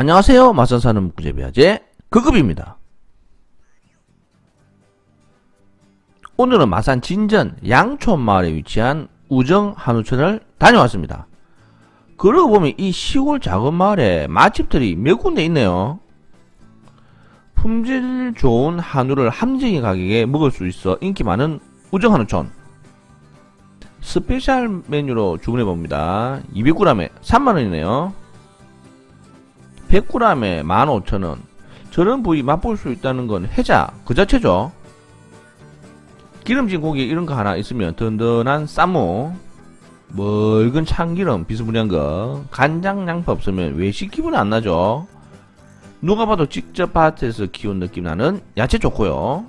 안녕하세요. 마산 사는 묵구제비아제 그급입니다. 오늘은 마산 진전 양촌 마을에 위치한 우정 한우촌을 다녀왔습니다. 그러고 보면 이 시골 작은 마을에 맛집들이 몇 군데 있네요. 품질 좋은 한우를 함정의 가격에 먹을 수 있어 인기 많은 우정 한우촌. 스페셜 메뉴로 주문해 봅니다. 200g에 3만원이네요. 100g에 15,000원. 저런 부위 맛볼 수 있다는 건 해자 그 자체죠. 기름진 고기 이런 거 하나 있으면 든든한 쌈무, 묽은 참기름 비스무리한 거, 간장 양파 없으면 외식 기분 안 나죠. 누가 봐도 직접 밭에서 키운 느낌 나는 야채 좋고요.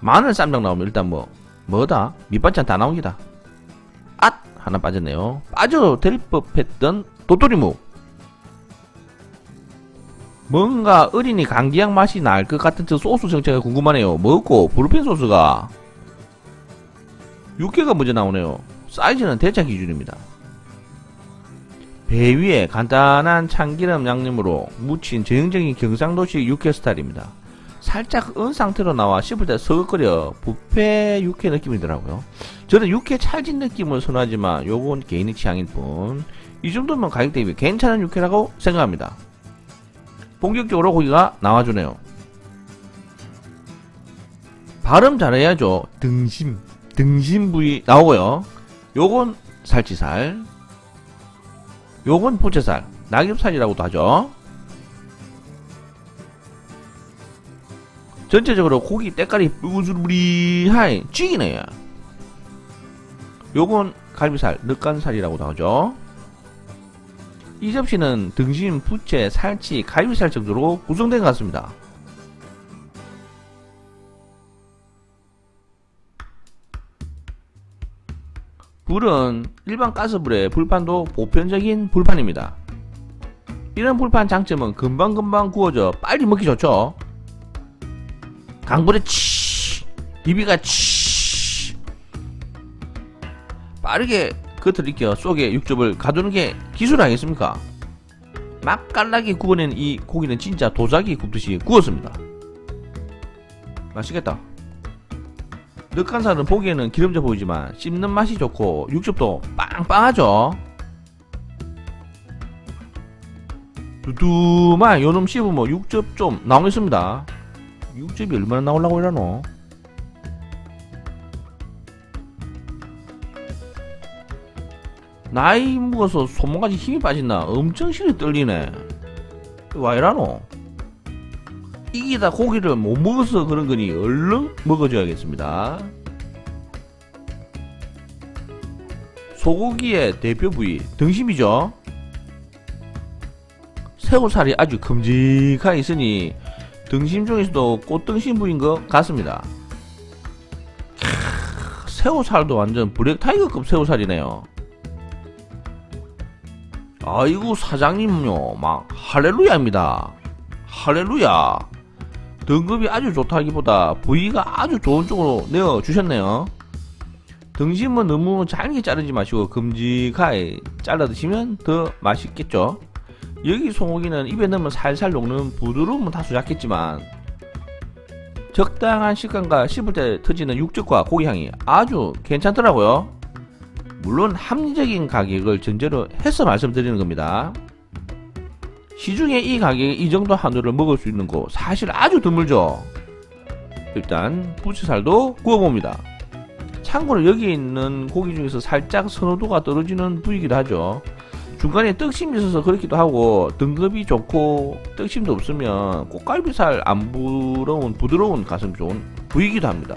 마늘 쌈장 나오면 일단 뭐 뭐다 밑반찬 다 나옵니다. 앗 하나 빠졌네요. 빠져도 될 법했던 도토리묵. 뭔가 어린이 감기약 맛이 날 것 같은 저 소스 정체가 궁금하네요. 먹고 브루펜 소스가 육개가 먼저 나오네요. 사이즈는 대차 기준입니다. 배 위에 간단한 참기름 양념으로 무친 전형적인 경상도식 육회 스타일입니다. 살짝 은 상태로 나와 씹을 때 서걱거려 부페 육회 느낌이더라고요. 저는 육회 찰진 느낌을 선호하지만 요건 개인의 취향일 뿐. 이 정도면 가격 대비 괜찮은 육회라고 생각합니다. 본격적으로 고기가 나와주네요. 발음 잘해야죠. 등심, 등심 부위 나오고요. 요건 살치살, 요건 포채살, 낙엽살이라고도 하죠. 전체적으로 고기 때깔이 뿌슬뿌리하이 찌기네요. 요건 갈비살, 늑간살이라고도 하죠. 이 접시는 등심, 부채, 살치, 갈비살 정도로 구성된 것 같습니다. 불은 일반 가스불에 불판도 보편적인 불판입니다. 이런 불판 장점은 금방금방 구워져 빨리 먹기 좋죠. 강불에 치 비비가 치 빠르게 겉을 익혀 속에 육즙을 가두는 게 기술 아니겠습니까? 맛깔나게 구워낸 이 고기는 진짜 도자기 굽듯이 구웠습니다. 맛있겠다. 늑간살은 보기에는 기름져 보이지만 씹는 맛이 좋고 육즙도 빵빵하죠. 두툼한 요놈 씹으면 육즙 좀 나오겠습니다. 육즙이 얼마나 나오려고 이러노? 나이 먹어서 손목까지 힘이 빠진다. 엄청 실이 떨리네. 와 이라노? 이기다 고기를 못 먹어서 그런 거니 얼른 먹어줘야겠습니다. 소고기의 대표 부위 등심이죠. 새우살이 아주 큼직하게 있으니 등심 중에서도 꽃등심 부위인 것 같습니다. 캬, 새우살도 완전 블랙 타이거급 새우살이네요. 아이고 사장님요 막 할렐루야입니다. 할렐루야. 등급이 아주 좋다기보다 부위가 아주 좋은 쪽으로 내어 주셨네요. 등심은 너무 잘게 자르지 마시고 큼직하게 잘라 드시면 더 맛있겠죠. 여기 소고기는 입에 넣으면 살살 녹는 부드러움은 다소 약했지만 적당한 식감과 씹을 때 터지는 육즙과 고기 향이 아주 괜찮더라고요. 물론 합리적인 가격을 전제로 해서 말씀드리는 겁니다. 시중에 이 가격에 이 정도 한우를 먹을 수 있는 거 사실 아주 드물죠. 일단 부추살도 구워봅니다. 참고로 여기 있는 고기 중에서 살짝 선호도가 떨어지는 부위이기도 하죠. 중간에 떡심이 있어서 그렇기도 하고 등급이 좋고 떡심도 없으면 꽃갈비살 안 부러운 부드러운 가슴 좋은 부위이기도 합니다.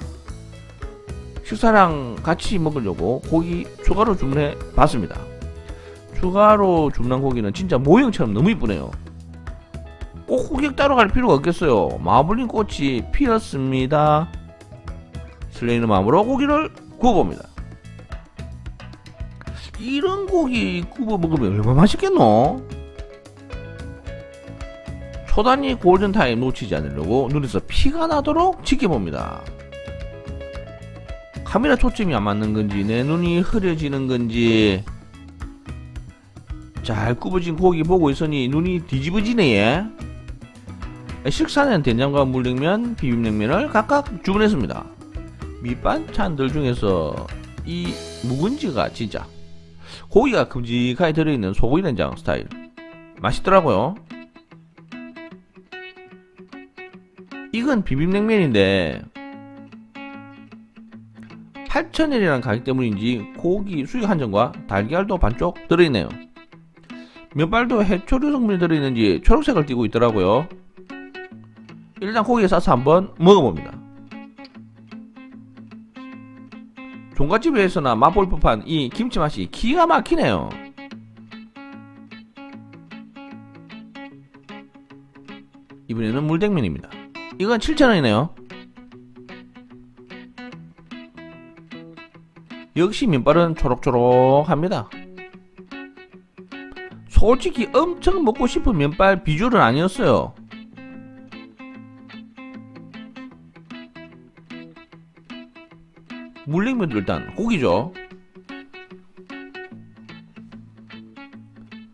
식사랑 같이 먹으려고 고기 추가로 주문해 봤습니다. 추가로 주문한 고기는 진짜 모형처럼 너무 이쁘네요. 꼭 고객 따로 갈 필요가 없겠어요. 마블링 꽃이 피었습니다. 설레이는 마음으로 고기를 구워봅니다. 이런 고기 구워 먹으면 얼마나 맛있겠노? 초단위 골든타임 놓치지 않으려고 눈에서 피가 나도록 지켜봅니다. 카메라 초점이 안 맞는 건지 내 눈이 흐려지는 건지 잘 구워진 고기 보고 있으니 눈이 뒤집어지네 얘. 식사는 된장과 물냉면, 비빔냉면을 각각 주문했습니다. 밑반찬들 중에서 이 묵은지가 진짜 고기가 큼직하게 들어있는 소고기 된장 스타일 맛있더라고요. 이건 비빔냉면인데 8,000원이라는 가격 때문인지 고기 수육 한 점과 달걀도 반쪽 들어있네요. 면발도 해초류 성분이 들어있는지 초록색을 띠고 있더라고요. 일단 고기에 싸서 한번 먹어봅니다. 종갓집에서나 맛볼 법한 이 김치 맛이 기가 막히네요. 이번에는 물냉면입니다. 이건 7,000원이네요. 역시 면발은 초록초록합니다. 솔직히 엄청 먹고 싶은 면발 비주얼은 아니었어요. 물냉면도 일단 고기죠.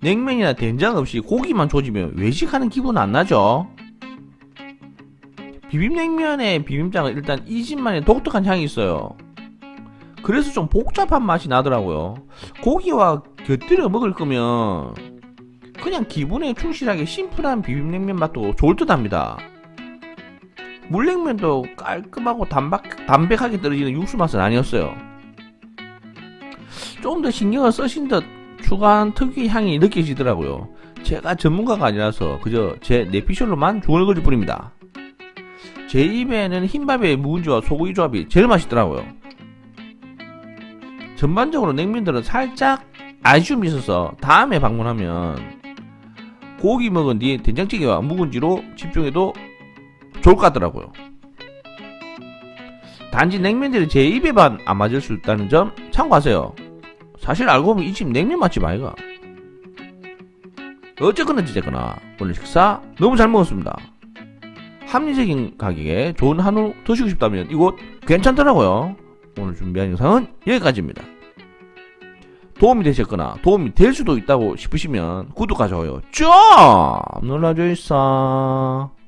냉면이나 된장 없이 고기만 조지면 외식하는 기분 안 나죠? 비빔냉면의 비빔장은 일단 이 집만의 독특한 향이 있어요. 그래서 좀 복잡한 맛이 나더라고요. 고기와 곁들여 먹을 거면 그냥 기분에 충실하게 심플한 비빔냉면 맛도 좋을 듯 합니다. 물냉면도 깔끔하고 담박, 담백하게 떨어지는 육수 맛은 아니었어요. 좀 더 신경을 쓰신 듯 추가한 특유의 향이 느껴지더라고요. 제가 전문가가 아니라서 그저 제 내피셜로만 중얼거릴 뿐입니다. 제 입에는 흰밥의 묵은지와 소고기 조합이 제일 맛있더라고요. 전반적으로 냉면들은 살짝 아쉬움이 있어서 다음에 방문하면 고기 먹은 뒤 된장찌개와 묵은지로 집중해도 좋을 것 같더라고요. 단지 냉면들이 제 입에만 안 맞을 수 있다는 점 참고하세요. 사실 알고 보면 이 집 냉면 맛집 아이가. 어쨌거나 저쨌거나 오늘 식사 너무 잘 먹었습니다. 합리적인 가격에 좋은 한우 드시고 싶다면 이곳 괜찮더라고요. 오늘 준비한 영상은 여기까지입니다. 도움이 되셨거나 도움이 될 수도 있다고 싶으시면 구독과 좋아요 좀 눌러주세요.